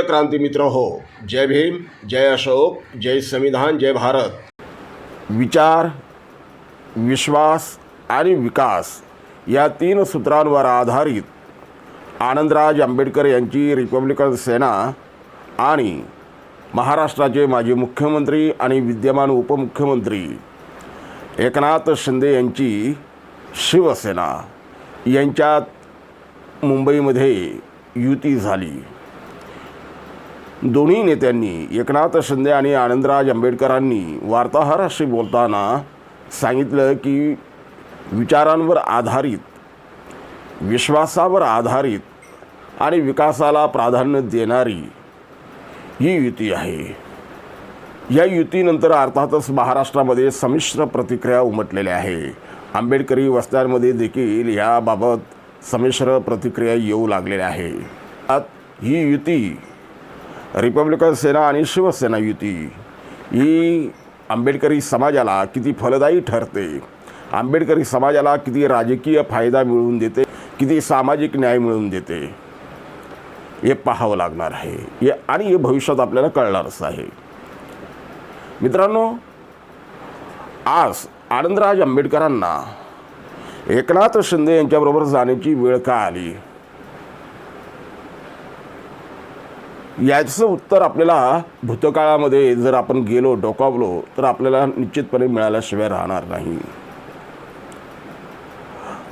प्रिय क्रांती मित्र हो जय भीम जय अशोक जय संविधान जय भारत. विचार विश्वास आणि विकास या तीन सूत्रांवर आधारित आनंदराज आंबेडकर यांची रिपब्लिकन सेना आणि महाराष्ट्राचे माजी मुख्यमंत्री आणि विद्यमान उपमुख्यमंत्री एकनाथ शिंदे यांची शिवसेना यांच्यात मुंबईमध्ये युती झाली. दोन्ही नेत्यांनी एकनाथ शिंदे आणि आनंदराज आंबेडकरांनी वार्ताहराशी बोलताना सांगितलं की विचारांवर आधारित विश्वासावर आधारित आणि विकासाला प्राधान्य देणारी ही युती आहे. या युतीनंतर अर्थातच महाराष्ट्रामध्ये संमिश्र प्रतिक्रिया उमटलेल्या आहे आंबेडकरी वस्त्यांमध्ये देखील याबाबत संमिश्र प्रतिक्रिया येऊ लागलेल्या आहे आत ही युती रिपब्लिकन सेना आणि शिवसेना युती. ही आंबेडकरी समाजाला किती फलदायी ठरते. आंबेडकरी समाजाला किती राजकीय फायदा मिळवून देते किती सामाजिक न्याय मिळवून देते. हे पाहावं लागणार आहे. हे आणि हे भविष्यात आपल्याला कळणारच आहे. मित्रांनो आज आनंदराज आंबेडकरांना एकनाथ शिंदे यांच्याबरोबर जाण्याची वेळ का आली? याचं उत्तर आपल्याला भूतकाळामध्ये जर आपण गेलो डोकावलो तर आपल्याला निश्चितपणे मिळाल्याशिवाय राहणार नाही.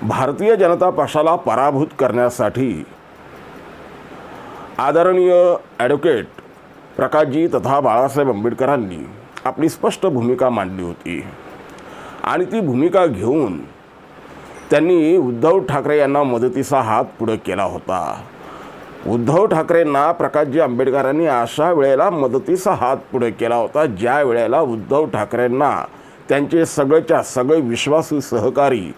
भारतीय जनता पक्षाला पराभूत करण्यासाठी आदरणीय ॲडव्होकेट प्रकाशजी तथा बाळासाहेब आंबेडकरांनी आपली स्पष्ट भूमिका मांडली होती. आणि ती भूमिका घेऊन त्यांनी उद्धव ठाकरे यांना मदतीचा हात पुढे केला होता. उद्धव ठाकरेंना प्रकाशजी आंबेडकरांनी अशा वेळेला मदतीचा हात पुढे केला होता ज्या वेळेला उद्धव ठाकरेंना त्यांचे सगळेच्या सगळे विश्वासू सहकारी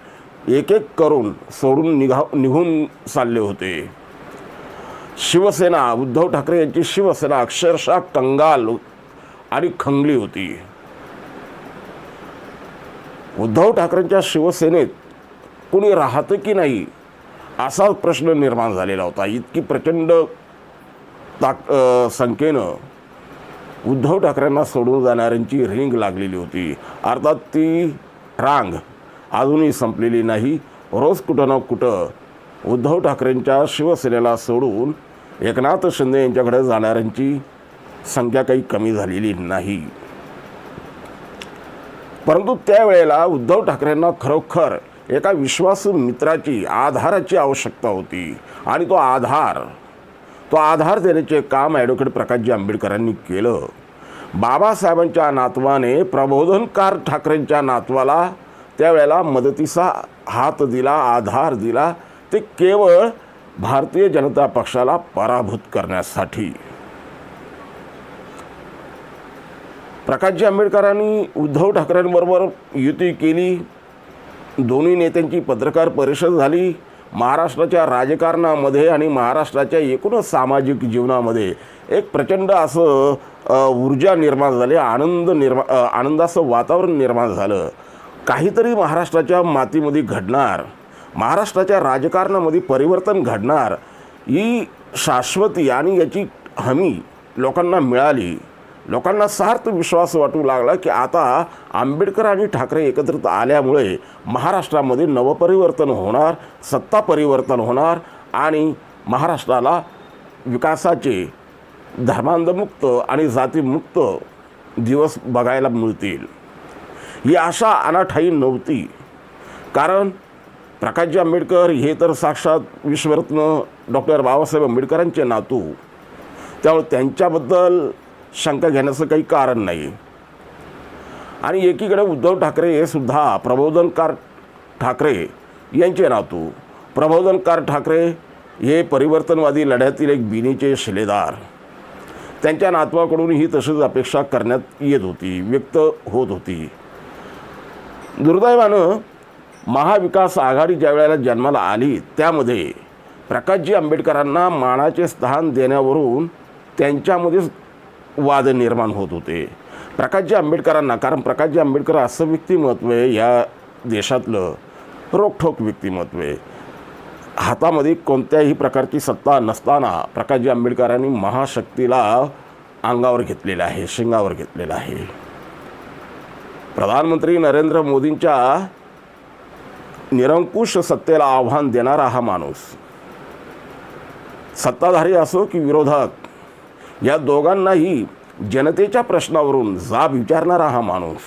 एक एक करून सोडून निघा निघून चालले होते. शिवसेना उद्धव ठाकरे यांची शिवसेना अक्षरशः कंगाल आणि खंगली होती. उद्धव ठाकरेंच्या शिवसेनेत कोणी राहतं की नाही? असा प्रश्न निर्माण झालेला होता. इतकी प्रचंड ताक संख्येनं उद्धव ठाकरेंना सोडून जाणाऱ्यांची रिंग लागलेली होती. अर्थात ती रांग अजूनही संपलेली नाही. रोज कुठं ना कुठं उद्धव ठाकरेंच्या शिवसेनेला सोडून एकनाथ शिंदे यांच्याकडे जाणाऱ्यांची संख्या काही कमी झालेली नाही. परंतु त्यावेळेला उद्धव ठाकरेंना खरोखर एका विश्वासू मित्राची आधाराची आवश्यकता होती. आणि तो आधार तो आधार देण्याचे काम ॲडव्होकेट प्रकाशजी आंबेडकरांनी केलं. बाबासाहेबांच्या नातवाने प्रबोधनकार ठाकरेंच्या नातवाला त्यावेळेला मदतीचा हात दिला आधार दिला. ते केवळ भारतीय जनता पक्षाला पराभूत करण्यासाठी. प्रकाशजी आंबेडकरांनी उद्धव ठाकरेंबरोबर युती केली. दोन्ही नेत्यांची पत्रकार परिषद झाली. महाराष्ट्राच्या राजकारणामध्ये आणि महाराष्ट्राच्या एकूणच सामाजिक जीवनामध्ये एक प्रचंड असं ऊर्जा निर्माण झाली. आनंद निर्मा आनंदाचं वातावरण निर्माण झालं. काहीतरी महाराष्ट्राच्या मातीमध्ये घडणार. महाराष्ट्राच्या राजकारणामध्ये परिवर्तन घडणार. ही शाश्वती आणि याची हमी लोकांना मिळाली. लोकांना सार्थ विश्वास वाटू लागला की आता आंबेडकर आणि ठाकरे एकत्रित आल्यामुळे महाराष्ट्रामध्ये नवपरिवर्तन होणार सत्ता परिवर्तन होणार आणि महाराष्ट्राला विकासाचे धर्मांधमुक्त आणि जातीमुक्त दिवस बघायला मिळतील. ही आशा अनाठाई नव्हती. कारण प्रकाशजी आंबेडकर हे तर साक्षात विश्वरत्न डॉक्टर बाबासाहेब आंबेडकरांचे नातू. त्यामुळे त्यांच्याबद्दल शंका घेण्याचं काही कारण नाही. आणि एकीकडे उद्धव ठाकरे हे सुद्धा प्रबोधनकार ठाकरे यांचे नातू. प्रबोधनकार ठाकरे हे परिवर्तनवादी लढ्यातील एक बिनीचे शिलेदार. त्यांच्या नातवाकडूनही तशीच अपेक्षा करण्यात येत होती व्यक्त होत होती. दुर्दैवानं महाविकास आघाडी ज्या वेळेला जन्माला आली त्यामध्ये प्रकाशजी आंबेडकरांना मानाचे स्थान देण्यावरून त्यांच्यामध्येच वाद निर्माण होत होते. प्रकाशजी आंबेडकरांना कारण प्रकाशजी आंबेडकर असं व्यक्तिमत्व आहे या देशातलं रोखठोक व्यक्तिमत्व आहे. हातामध्ये कोणत्याही प्रकारची सत्ता नसताना प्रकाशजी आंबेडकरांनी महाशक्तीला अंगावर घेतलेलं आहे शिंगावर घेतलेलं आहे. प्रधानमंत्री नरेंद्र मोदींच्या निरंकुश सत्तेला आव्हान देणारा हा माणूस. सत्ताधारी असो की विरोधक या दोघांनाही जनतेच्या प्रश्नावरून जाब विचारणारा हा माणूस.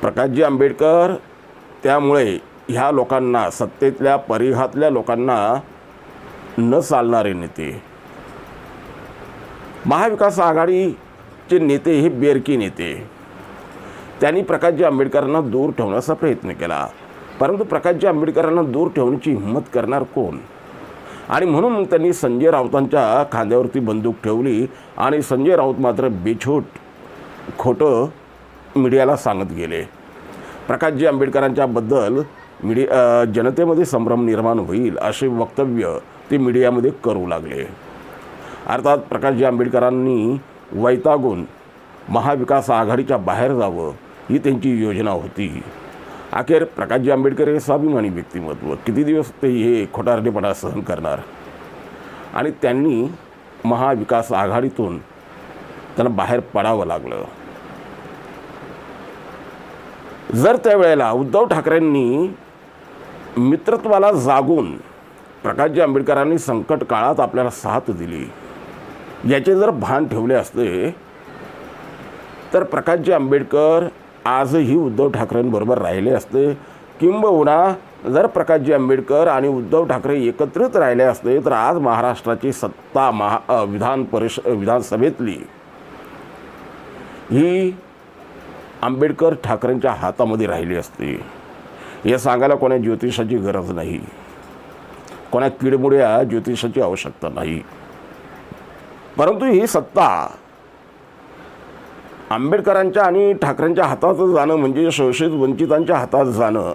प्रकाशजी आंबेडकर त्यामुळे ह्या लोकांना सत्तेतल्या परिघातल्या लोकांना न चालणारे नेते. महाविकास आघाडीचे नेते हे बेरकी नेते. त्यांनी प्रकाशजी आंबेडकरांना दूर ठेवण्याचा प्रयत्न केला. परंतु प्रकाशजी आंबेडकरांना दूर ठेवण्याची हिंमत करणार कोण? आणि म्हणून मग त्यांनी संजय राऊतांच्या खांद्यावरती बंदूक ठेवली आणि संजय राऊत मात्र बेछूट खोटं मीडियाला सांगत गेले. प्रकाशजी आंबेडकरांच्याबद्दल मीडिया जनतेमध्ये संभ्रम निर्माण होईल असे वक्तव्य ते मीडियामध्ये करू लागले. अर्थात प्रकाशजी आंबेडकरांनी वैतागून महाविकास आघाडीच्या बाहेर जावं ही त्यांची योजना होती. अखेर प्रकाशजी आंबेडकर हे स्वाभिमानी व्यक्तिमत्व. किती दिवस ते हे खोटारडेपणा सहन करणार? आणि त्यांनी महाविकास आघाडीतून त्यांना बाहेर पडावं लागलं. जर त्यावेळेला उद्धव ठाकरेंनी मित्रत्वाला जागून प्रकाशजी आंबेडकरांनी संकट काळात आपल्याला साथ दिली याचे जर भान ठेवले असते तर प्रकाशजी आंबेडकर आजही उद्धव ठाकरेंबरोबर राहिले असते. किंबहुना जर प्रकाशजी आंबेडकर आणि उद्धव ठाकरे एकत्रित राहिले असते तर आज महाराष्ट्राची सत्ता महा विधान परिष विधानसभेतली. ही आंबेडकर ठाकरेंच्या हातामध्ये राहिली असती. हे सांगायला कोणा ज्योतिषाची गरज नाही. कोणा किडमुड्या ज्योतिषाची आवश्यकता नाही. परंतु ही सत्ता आंबेडकरांच्या आणि ठाकरेंच्या हातात जाणं म्हणजे शोषित वंचितांच्या हातात जाणं.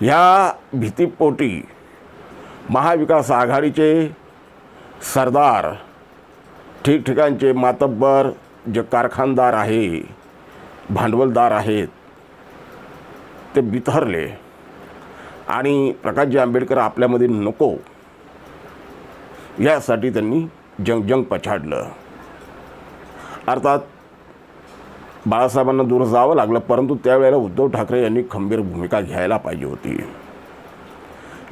ह्या भीतीपोटी महाविकास आघाडीचे सरदार ठिकठिकाणचे मातब्बर जे कारखानदार आहे भांडवलदार आहेत ते बिथरले. आणि प्रकाशजी आंबेडकर आपल्यामध्ये नको. यासाठी त्यांनी जंगजंग पछाडलं. अर्थात बाळासाहेबांना दूर जावं लागलं परंतु त्यावेळेला उद्धव ठाकरे यांनी खंबीर भूमिका घ्यायला पाहिजे होती.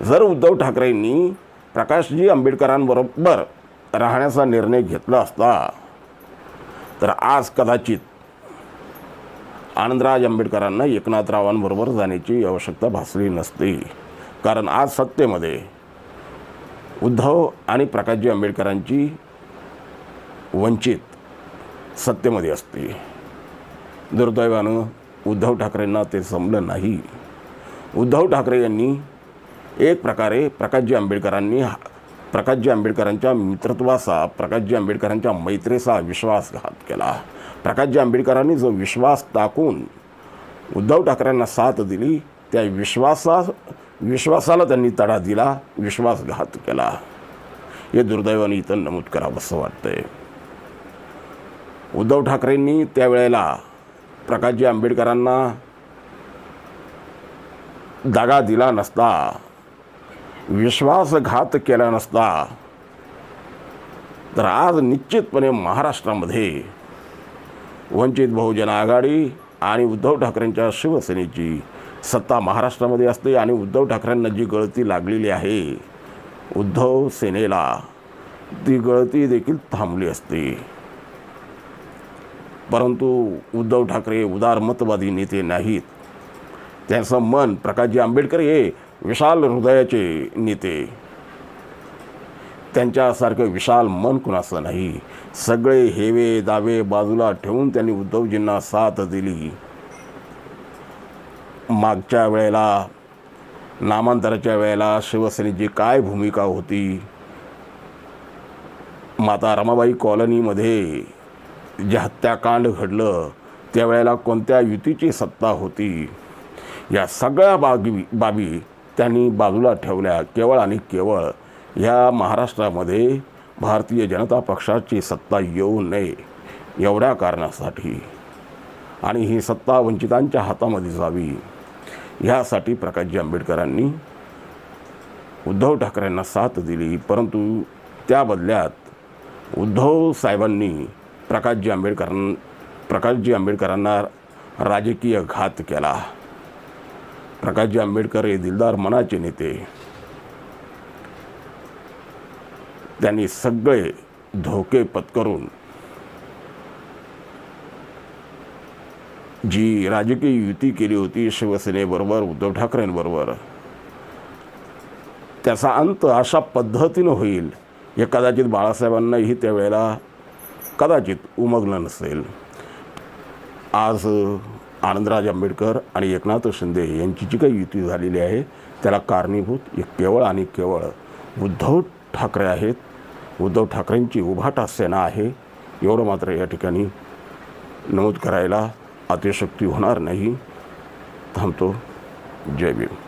जर उद्धव ठाकरेंनी प्रकाशजी आंबेडकरांबरोबर राहण्याचा निर्णय घेतला असता तर आज कदाचित आनंदराज आंबेडकरांना एकनाथरावांबरोबर जाण्याची आवश्यकता भासली नसती. कारण आज सत्तेमध्ये उद्धव आणि प्रकाशजी आंबेडकरांची वंचित सत्तेमध्ये असते. दुर्दैवानं उद्धव ठाकरेंना ते समलं नाही. उद्धव ठाकरे यांनी एक प्रकारे प्रकाशजी आंबेडकरांनी प्रकाशजी आंबेडकरांच्या मित्रत्वाचा प्रकाशजी आंबेडकरांच्या मैत्रीचा विश्वासघात केला. प्रकाशजी आंबेडकरांनी जो विश्वास टाकून उद्धव ठाकरेंना साथ दिली त्या विश्वासा विश्वासाला त्यांनी तडा दिला विश्वासघात केला. हे दुर्दैवाने इथं नमूद करावं असं वाटतंय. उद्धव ठाकरेंनी त्यावेळेला प्रकाशजी आंबेडकरांना दागा दिला नसता विश्वासघात केला नसता तर आज निश्चितपणे महाराष्ट्रामध्ये वंचित बहुजन आघाडी आणि उद्धव ठाकरेंच्या शिवसेनेची सत्ता महाराष्ट्रामध्ये असते आणि उद्धव ठाकरेंना जी गळती लागलेली आहे उद्धव सेनेला ती गळती देखील थांबली असते. परंतु उद्धव ठाकरे उदारमतवादी नेते नाहीत. त्यांचं मन प्रकाशजी आंबेडकर हे विशाल हृदयाचे नेते. त्यांच्यासारखं विशाल मन कुणाचं नाही? सगळे हेवे दावे बाजूला ठेवून त्यांनी उद्धवजींना साथ दिली. मागच्या वेळेला नामांतराच्या वेळेला शिवसेनेची काय भूमिका होती? माता रमाबाई कॉलनीमध्ये जे हत्याकांड घडलं त्यावेळेला कोणत्या युतीची सत्ता होती? या सगळ्या बाबी बाबी त्यांनी बाजूला ठेवल्या केवळ आणि केवळ ह्या महाराष्ट्रामध्ये भारतीय जनता पक्षाची सत्ता येऊ नये एवढ्या कारणासाठी. आणि ही सत्ता वंचितांच्या हातामध्ये जावी ह्यासाठी प्रकाशजी आंबेडकरांनी उद्धव ठाकरेंना साथ दिली. परंतु त्या बदल्यात उद्धव साहेबांनी प्रकाशजी आंबेडकर प्रकाशजी आंबेडकरांना राजकीय घात केला. प्रकाशजी आंबेडकर हे दिलदार मनाचे नेते. त्यांनी सगळे धोके पत्करून जी राजकीय युती केली होती शिवसेनेबरोबर उद्धव ठाकरेंबरोबर त्याचा अंत अशा पद्धतीनं होईल हे कदाचित बाळासाहेबांनाही त्यावेळेला कदाचित उमगलं नसेल. आज आनंदराज आंबेडकर आणि एकनाथ शिंदे यांची जी काही युती झालेली आहे त्याला कारणीभूत हे केवळ आणि केवळ उद्धव ठाकरे आहेत. उद्धव ठाकरेंची उभाटा सेना आहे. एवढं मात्र या ठिकाणी नमूद करायला अतिशक्ती होणार नाही. थांबतो. जय भीम.